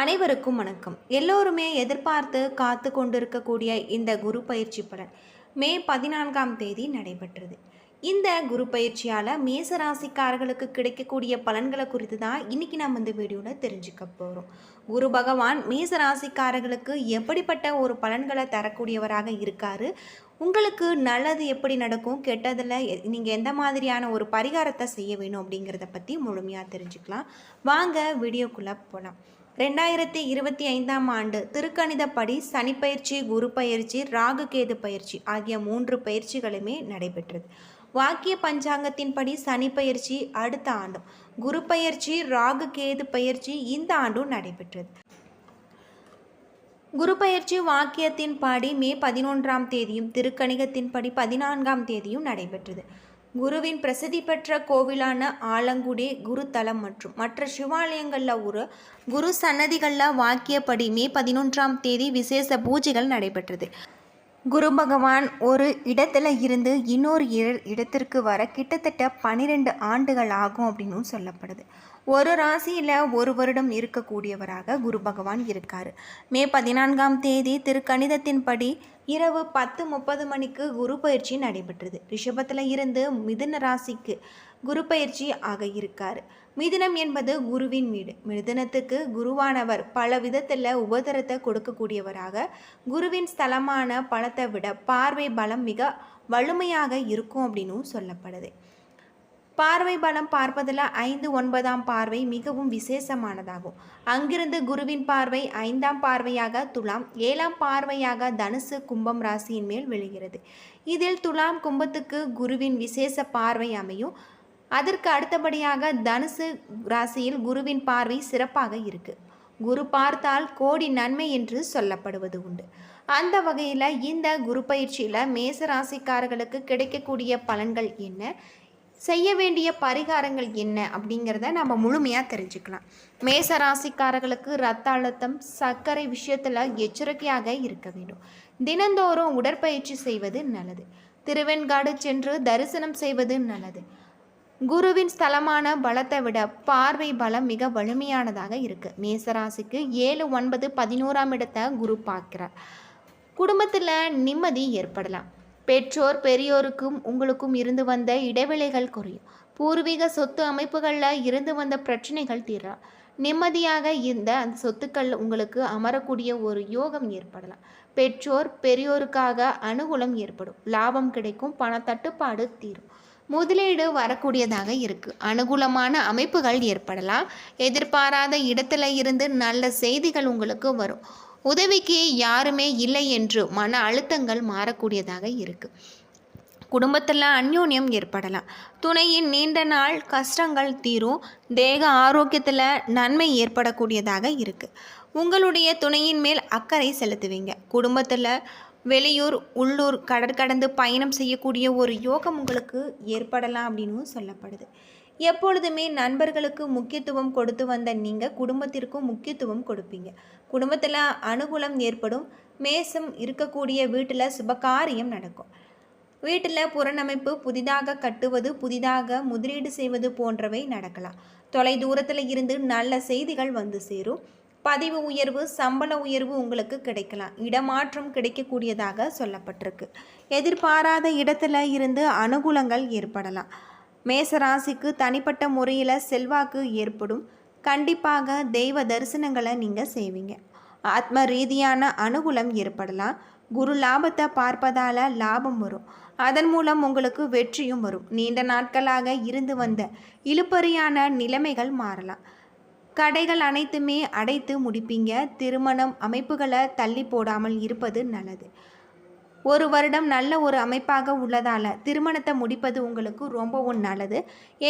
அனைவருக்கும் வணக்கம். எல்லோருமே எதிர்பார்த்து காத்து கொண்டிருக்கக்கூடிய இந்த குரு பயிற்சி பலன் மே பதினான்காம் தேதி நடைபெற்றது. இந்த குரு பயிற்சியால் மேசராசிக்காரர்களுக்கு கிடைக்கக்கூடிய பலன்களை குறித்து தான் இன்னைக்கு நம்ம இந்த வீடியோவில் தெரிஞ்சுக்க போகிறோம் குரு பகவான் மேசராசிக்காரர்களுக்கு எப்படிப்பட்ட ஒரு பலன்களை தரக்கூடியவராக இருக்கார்? உங்களுக்கு நல்லது எப்படி நடக்கும்? கெட்டதில் நீங்கள் எந்த மாதிரியான ஒரு பரிகாரத்தை செய்ய வேணும் அப்படிங்கிறத பற்றி முழுமையாக தெரிஞ்சுக்கலாம். வாங்க வீடியோக்குள்ளே போகலாம் ரெண்டாயிரத்தி இருபத்தி ஐந்தாம் ஆண்டு திருக்கணிதப்படி சனிப்பயிற்சி குரு பயிற்சி ராகு கேது பயிற்சி ஆகிய மூன்று பயிற்சிகளுமே நடைபெற்றது. வாக்கிய பஞ்சாங்கத்தின்படி சனி பயிற்சி அடுத்த ஆண்டும் குரு பயிற்சி ராகு கேது பயிற்சி இந்த ஆண்டும் நடைபெற்றது. குரு பயிற்சி வாக்கியத்தின்படி மே பதினொன்றாம் தேதியும் திருக்கணிகத்தின்படி பதினான்காம் தேதியும் நடைபெற்றது. குருவின் பிரசித்தி பெற்ற கோவிலான ஆலங்குடி குருத்தலம் மற்றும் மற்ற சிவாலயங்களில் ஒரு குரு சன்னதிகளில் வாக்கியப்படி மே பதினொன்றாம் தேதி விசேஷ பூஜைகள் நடைபெற்றது. குரு பகவான் ஒரு இடத்துல இருந்து இன்னொரு இடத்திற்கு வர கிட்டத்தட்ட பன்னிரெண்டு ஆண்டுகள் ஆகும் அப்படின்னு சொல்லப்படுது. ஒரு ராசியில் ஒரு வருடம் இருக்கக்கூடியவராக குரு பகவான் இருக்கார். மே பதினான்காம் தேதி திருக்கணிதத்தின்படி இரவு பத்து முப்பது மணிக்கு குரு பயிற்சி நடைபெற்றது. ரிஷபத்தில் இருந்து மிதுன ராசிக்கு குரு பயிற்சி ஆக இருக்கார். மிதுனம் என்பது குருவின் வீடு. மிதுனத்துக்கு குருவானவர் பல விதத்தில் உபதரத்தை கொடுக்கக்கூடியவராக குருவின் ஸ்தலமான பலத்தை விட பார்வை பலம் மிக வலிமையாக இருக்கும் அப்படின்னும் சொல்லப்படுது. பார்வை பலம் பார்ப்பதில் ஐந்து ஒன்பதாம் பார்வை மிகவும் விசேஷமானதாகும். அங்கிருந்து குருவின் பார்வை ஐந்தாம் பார்வையாக துலாம் ஏழாம் பார்வையாக தனுசு கும்பம் ராசியின் மேல் விழுகிறது. இதில் துலாம் கும்பத்துக்கு குருவின் விசேஷ பார்வை அமையும். அதற்கு அடுத்தபடியாக தனுசு ராசியில் குருவின் பார்வை சிறப்பாக இருக்கு. குரு பார்த்தால் கோடி நன்மை என்று சொல்லப்படுவது உண்டு. அந்த வகையில் இந்த குரு பயிற்சியில் மேச ராசிக்காரர்களுக்கு கிடைக்கக்கூடிய பலன்கள் என்ன? செய்ய வேண்டிய பரிகாரங்கள் என்ன அப்படிங்கிறத நம்ம முழுமையாக தெரிஞ்சுக்கலாம். மேச ராசிக்காரர்களுக்கு ரத்த அழுத்தம் சர்க்கரை விஷயத்தில் எச்சரிக்கையாக இருக்க வேண்டும். தினந்தோறும் உடற்பயிற்சி செய்வது நல்லது. திருவெண்காடு சென்று தரிசனம் செய்வது நல்லது. குருவின் ஸ்தலமான பலத்தை விட பார்வை பலம் மிக வலிமையானதாக இருக்குது மேசராசிக்கு ஏழு ஒன்பது பதினோராம் இடத்தை குரு பார்க்கிறார். குடும்பத்தில் நிம்மதி ஏற்படலாம். பெற்றோர் பெரியோருக்கும் உங்களுக்கும் இருந்து வந்த இடைவெளிகள் குறையும். பூர்வீக சொத்து அமைப்புகளில் இருந்து வந்த பிரச்சனைகள் தீரலாம் நிம்மதியாக இருந்த அந்த சொத்துக்கள் உங்களுக்கு அமரக்கூடிய ஒரு யோகம் ஏற்படலாம். பெற்றோர் பெரியோருக்காக அனுகூலம் ஏற்படும். லாபம் கிடைக்கும் பண தட்டுப்பாடு தீரும். முதலீடு வரக்கூடியதாக இருக்கு. அனுகூலமான அமைப்புகள் ஏற்படலாம். எதிர்பாராத இடத்துல இருந்து நல்ல செய்திகள் உங்களுக்கு வரும். உதவிக்கு யாருமே இல்லை என்று மன அழுத்தங்கள் மாறக்கூடியதாக இருக்குது குடும்பத்தில் அந்யோன்யம் ஏற்படலாம். துணையின் நீண்ட நாள் கஷ்டங்கள் தீரும். தேக ஆரோக்கியத்தில் நன்மை ஏற்படக்கூடியதாக இருக்குது உங்களுடைய துணையின் மேல் அக்கறை செலுத்துவீங்க. குடும்பத்தில் வெளியூர் உள்ளூர் கடற்கடந்து பயணம் செய்யக்கூடிய ஒரு யோகம் உங்களுக்கு ஏற்படலாம் அப்படின்னு சொல்லப்படுது. எப்பொழுதுமே நண்பர்களுக்கு முக்கியத்துவம் கொடுத்து வந்த நீங்கள் குடும்பத்திற்கும் முக்கியத்துவம் கொடுப்பீங்க. குடும்பத்தில் அனுகூலம் ஏற்படும். மேசம் இருக்கக்கூடிய வீட்டில் சுபகாரியம் நடக்கும். வீட்டில் புறநமைப்பு புதிதாக கட்டுவது புதிதாக முதலீடு செய்வது போன்றவை நடக்கலாம். தொலை தூரத்தில் இருந்து நல்ல செய்திகள் வந்து சேரும். பதிவு உயர்வு சம்பள உயர்வு உங்களுக்கு கிடைக்கலாம். இடமாற்றம் கிடைக்கக்கூடியதாக சொல்லப்பட்டிருக்கு. எதிர்பாராத இடத்துல இருந்து அனுகூலங்கள் ஏற்படலாம். மேசராசிக்கு தனிப்பட்ட முறையில் செல்வாக்கு ஏற்படும். கண்டிப்பாக தெய்வ தரிசனங்களை நீங்கள் செய்வீங்க. ஆத்ம ரீதியான அனுகூலம் ஏற்படலாம். குரு லாபத்தை பார்ப்பதால் லாபம் வரும். அதன் மூலம் உங்களுக்கு வெற்றியும் வரும். நீண்ட நாட்களாக இருந்து வந்த இழுப்பறியான நிலைமைகள் மாறலாம். கடைகள் அனைத்துமே அடைத்து முடிப்பீங்க. திருமணம் அமைப்புகளை தள்ளி போடாமல் இருப்பது நல்லது. ஒரு வருடம் நல்ல ஒரு அமைப்பாக உள்ளதால திருமணத்தை முடிப்பது உங்களுக்கு ரொம்பவும் நல்லது.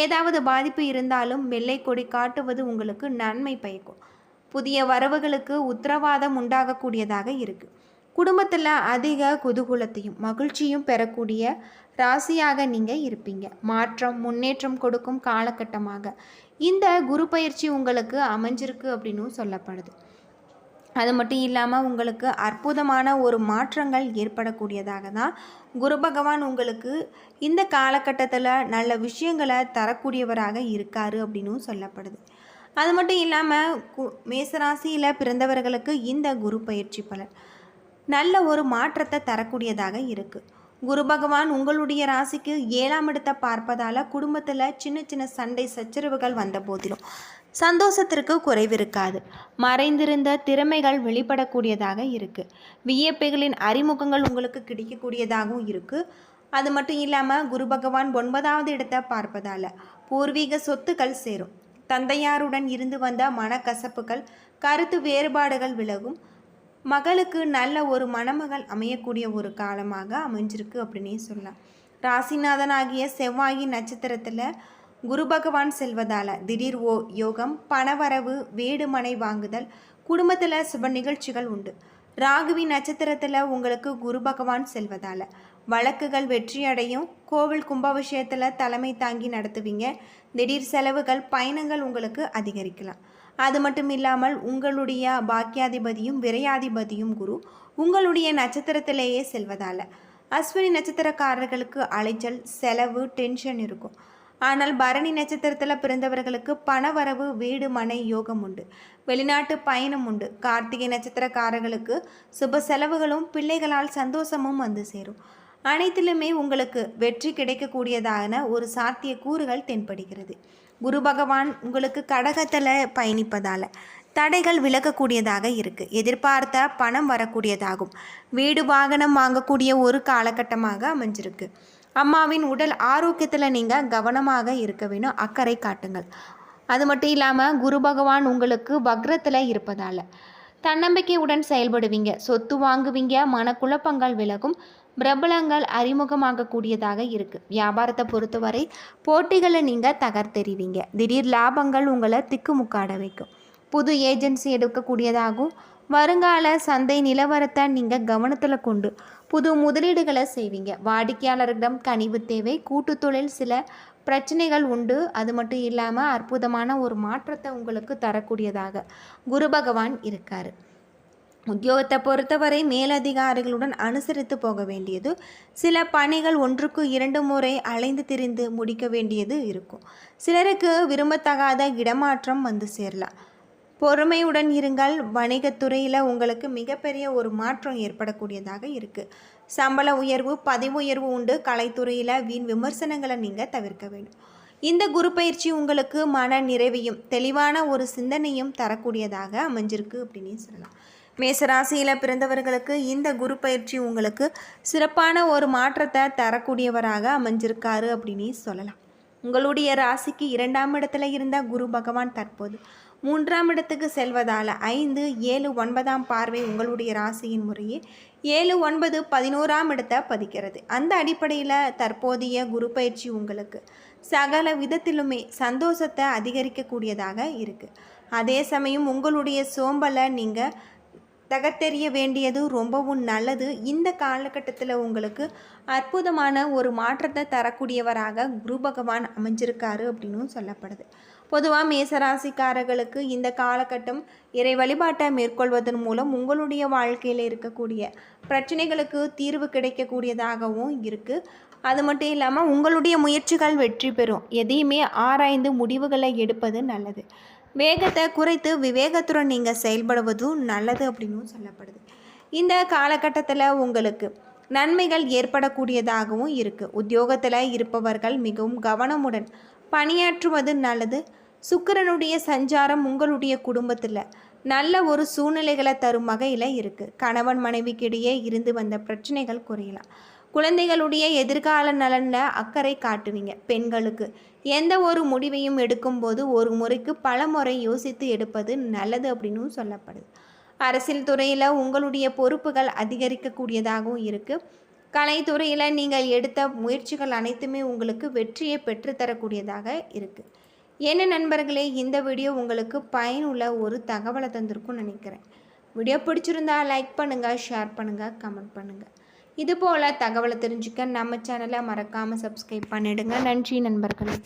ஏதாவது பாதிப்பு இருந்தாலும் வெள்ளை கொடி காட்டுவது உங்களுக்கு நன்மை பயக்கும். புதிய வரவுகளுக்கு உத்தரவாதம் உண்டாகக்கூடியதாக இருக்கு. குடும்பத்தில் அதிக குதூகூலத்தையும் மகிழ்ச்சியும் பெறக்கூடிய ராசியாக நீங்கள் இருப்பீங்க. மாற்றம் முன்னேற்றம் கொடுக்கும் காலகட்டமாக. இந்த குரு பயிற்சி உங்களுக்கு அமைஞ்சிருக்கு அப்படின்னும் சொல்லப்படுது. அது மட்டும் இல்லாமல் உங்களுக்கு அற்புதமான ஒரு மாற்றங்கள் ஏற்படக்கூடியதாக தான் குரு பகவான் உங்களுக்கு இந்த காலகட்டத்தில் நல்ல விஷயங்களை தரக்கூடியவராக இருக்காரு அப்படின்னும் சொல்லப்படுது. அது மட்டும் இல்லாமல் கு மேசராசியில் பிறந்தவர்களுக்கு இந்த குரு பயிற்சி பலன். நல்ல ஒரு மாற்றத்தை தரக்கூடியதாக இருக்குது குரு பகவான் உங்களுடைய ராசிக்கு ஏழாம் இடத்தை பார்ப்பதால் குடும்பத்தில் சின்ன சின்ன சண்டை சச்சரவுகள் வந்த போதிலும் சந்தோஷத்திற்கு குறைவிருக்காது. மறைந்திருந்த திறமைகள் வெளிப்படக்கூடியதாக இருக்குது வியப்பைகளின் அறிமுகங்கள் உங்களுக்கு கிடைக்கக்கூடியதாகவும் இருக்குது அது மட்டும் இல்லாமல் குரு பகவான் ஒன்பதாவது இடத்தை பார்ப்பதால் பூர்வீக சொத்துக்கள் சேரும். தந்தையாருடன் இருந்து வந்த மனக்கசப்புகள் கருத்து வேறுபாடுகள் விலகும். மகளுக்கு நல்ல ஒரு மணமகள் அமையக்கூடிய ஒரு காலமாக அமைஞ்சிருக்கு அப்படின்னே சொல்லலாம். ராசிநாதன் ஆகிய செவ்வாயின் நட்சத்திரத்தில் குரு பகவான் செல்வதால் திடீர் ஓ யோகம் பணவரவு வீடு மனை வாங்குதல் குடும்பத்தில் சுப நிகழ்ச்சிகள் உண்டு. ராகுவி நட்சத்திரத்தில் உங்களுக்கு குரு பகவான் செல்வதால் வழக்குகள் வெற்றியடையும் கோவில் கும்பாபிஷேகத்தில் தலைமை தாங்கி நடத்துவீங்க. திடீர் செலவுகள் பயணங்கள் உங்களுக்கு அதிகரிக்கலாம். அது மட்டும் இல்லாமல் உங்களுடைய பாக்கியாதிபதியும் விரையாதிபதியும் குரு உங்களுடைய நட்சத்திரத்திலேயே செல்வதால் அஸ்வினி நட்சத்திரக்காரர்களுக்கு அலைச்சல் செலவு டென்ஷன் இருக்கும். ஆனால் பரணி நட்சத்திரத்தில் பிறந்தவர்களுக்கு பணவரவு வீடு மனை யோகம் உண்டு. வெளிநாட்டு பயணம் உண்டு. கார்த்திகை நட்சத்திரக்காரர்களுக்கு சுப செலவுகளும் பிள்ளைகளால் சந்தோஷமும் வந்து சேரும். அனைத்திலுமே உங்களுக்கு வெற்றி கிடைக்கக்கூடியதான ஒரு சாத்திய கூறுகள் தென்படுகிறது. குரு பகவான் உங்களுக்கு கடகத்தில் பயணிப்பதால் தடைகள் விலகக்கூடியதாக இருக்குது எதிர்பார்த்த பணம் வரக்கூடியதாகும். வீடு வாகனம் வாங்கக்கூடிய ஒரு காலகட்டமாக அமைஞ்சிருக்கு. அம்மாவின் உடல் ஆரோக்கியத்தில் நீங்கள் கவனமாக இருக்க வேணும். அக்கறை காட்டுங்கள். அது மட்டும் இல்லாமல் குரு பகவான் உங்களுக்கு வக்ரத்தில் இருப்பதால் தன்னம்பிக்கையுடன் செயல்படுவீங்க. சொத்து வாங்குவீங்க. மனக்குழப்பங்கள் விலகும். பிரபலங்கள் அறிமுகமாகக்கூடியதாக இருக்குது வியாபாரத்தை பொறுத்தவரை போட்டிகளை நீங்கள் தகர்த்தெறிவீங்க. திடீர் லாபங்கள் உங்களை திக்குமுக்காட வைக்கும். புது ஏஜென்சி எடுக்கக்கூடியதாகவும் வருங்கால சந்தை நிலவரத்தை நீங்கள் கவனத்தில் கொண்டு புது முதலீடுகளை செய்வீங்க. வாடிக்கையாளர்களிடம் கனிவு தேவை கூட்டு தொழில் சில பிரச்சனைகள் உண்டு. அது மட்டும் இல்லாமல் அற்புதமான ஒரு மாற்றத்தை உங்களுக்கு தரக்கூடியதாக குரு பகவான் இருக்கார். உத்தியோகத்தை பொறுத்தவரை மேலதிகாரிகளுடன் அனுசரித்து போக வேண்டியது சில பணிகள் ஒன்றுக்கு இரண்டு முறை அலைந்து திரிந்து முடிக்க வேண்டியது இருக்கும். சிலருக்கு விரும்பத்தகாத இடமாற்றம் வந்து சேரலாம். பொறுமையுடன் இருங்கள். வணிகத்துறையில் உங்களுக்கு மிகப்பெரிய ஒரு மாற்றம் ஏற்படக்கூடியதாக இருக்குது சம்பள உயர்வு பதவி உயர்வு உண்டு. கலைத்துறையில் வீண் விமர்சனங்களை நீங்கள் தவிர்க்க வேண்டும். இந்த குரு பயிற்சி உங்களுக்கு மன நிறைவையும் தெளிவான ஒரு சிந்தனையும் தரக்கூடியதாக அமைஞ்சிருக்கு அப்படின்னு சொல்லலாம். மேசராசியில் பிறந்தவர்களுக்கு இந்த குரு பயிற்சி உங்களுக்கு சிறப்பான ஒரு மாற்றத்தை தரக்கூடியவராக அமைஞ்சிருக்காரு அப்படின்னு சொல்லலாம். உங்களுடைய ராசிக்கு இரண்டாம் இடத்துல இருந்த குரு பகவான் தற்போது மூன்றாம் இடத்துக்கு செல்வதால் ஐந்து ஏழு ஒன்பதாம் பார்வை உங்களுடைய ராசியின் முறையே. ஏழு ஒன்பது பதினோராம் இடத்தை பதிக்கிறது. அந்த அடிப்படையில் தற்போதைய குரு பயிற்சி உங்களுக்கு சகல விதத்திலுமே சந்தோஷத்தை அதிகரிக்கக்கூடியதாக இருக்குது அதே சமயம் உங்களுடைய சோம்பலை நீங்கள் தகர்த்தெறிய வேண்டியது ரொம்பவும் நல்லது. இந்த காலகட்டத்தில் உங்களுக்கு அற்புதமான ஒரு மாற்றத்தை தரக்கூடியவராக குரு பகவான் அமைஞ்சிருக்காரு அப்படின்னும் சொல்லப்படுது. பொதுவாக மேசராசிக்காரர்களுக்கு இந்த காலகட்டம் இறை வழிபாட்டை மேற்கொள்வதன் மூலம் உங்களுடைய வாழ்க்கையில் இருக்கக்கூடிய பிரச்சனைகளுக்கு தீர்வு கிடைக்கக்கூடியதாகவும் இருக்குது அது மட்டும் இல்லாமல் உங்களுடைய முயற்சிகள் வெற்றி பெறும். எதையுமே ஆராய்ந்து முடிவுகளை எடுப்பது நல்லது. வேகத்தை குறைத்து விவேகத்துடன் நீங்கள் செயல்படுவதும் நல்லது அப்படின்னும் சொல்லப்படுது. இந்த காலகட்டத்தில் உங்களுக்கு நன்மைகள் ஏற்படக்கூடியதாகவும் இருக்குது உத்தியோகத்தில் இருப்பவர்கள் மிகவும் கவனமுடன் பணியாற்றுவது நல்லது. சுக்கரனுடைய சஞ்சாரம் உங்களுடைய குடும்பத்தில் நல்ல ஒரு சூழ்நிலைகளை தரும் வகையில் இருக்குது கணவன் மனைவிக்கிடையே இருந்து வந்த பிரச்சனைகள் குறையலாம். குழந்தைகளுடைய எதிர்கால நலனில் அக்கறை காட்டுவீங்க. பெண்களுக்கு எந்த ஒரு முடிவையும் எடுக்கும்போது ஒரு முறைக்கு பல முறை யோசித்து எடுப்பது நல்லது அப்படின்னு சொல்லப்படுது. அரசியல் துறையில் உங்களுடைய பொறுப்புகள் அதிகரிக்கக்கூடியதாகவும் இருக்குது கலைத்துறையில் நீங்கள் எடுத்த முயற்சிகள் அனைத்துமே உங்களுக்கு வெற்றியை பெற்றுத்தரக்கூடியதாக இருக்குது என்ன நண்பர்களே இந்த வீடியோ உங்களுக்கு பயனுள்ள ஒரு தகவலை தந்திருக்கும்னு நினைக்கிறேன். வீடியோ பிடிச்சிருந்தா லைக் பண்ணுங்கள் ஷேர் பண்ணுங்கள் கமெண்ட் பண்ணுங்கள் இதுபோல் தகவலை தெரிஞ்சுக்க நம்ம சேனலை மறக்காமல் சப்ஸ்கிரைப் பண்ணிவிடுங்க நன்றி நண்பர்களே.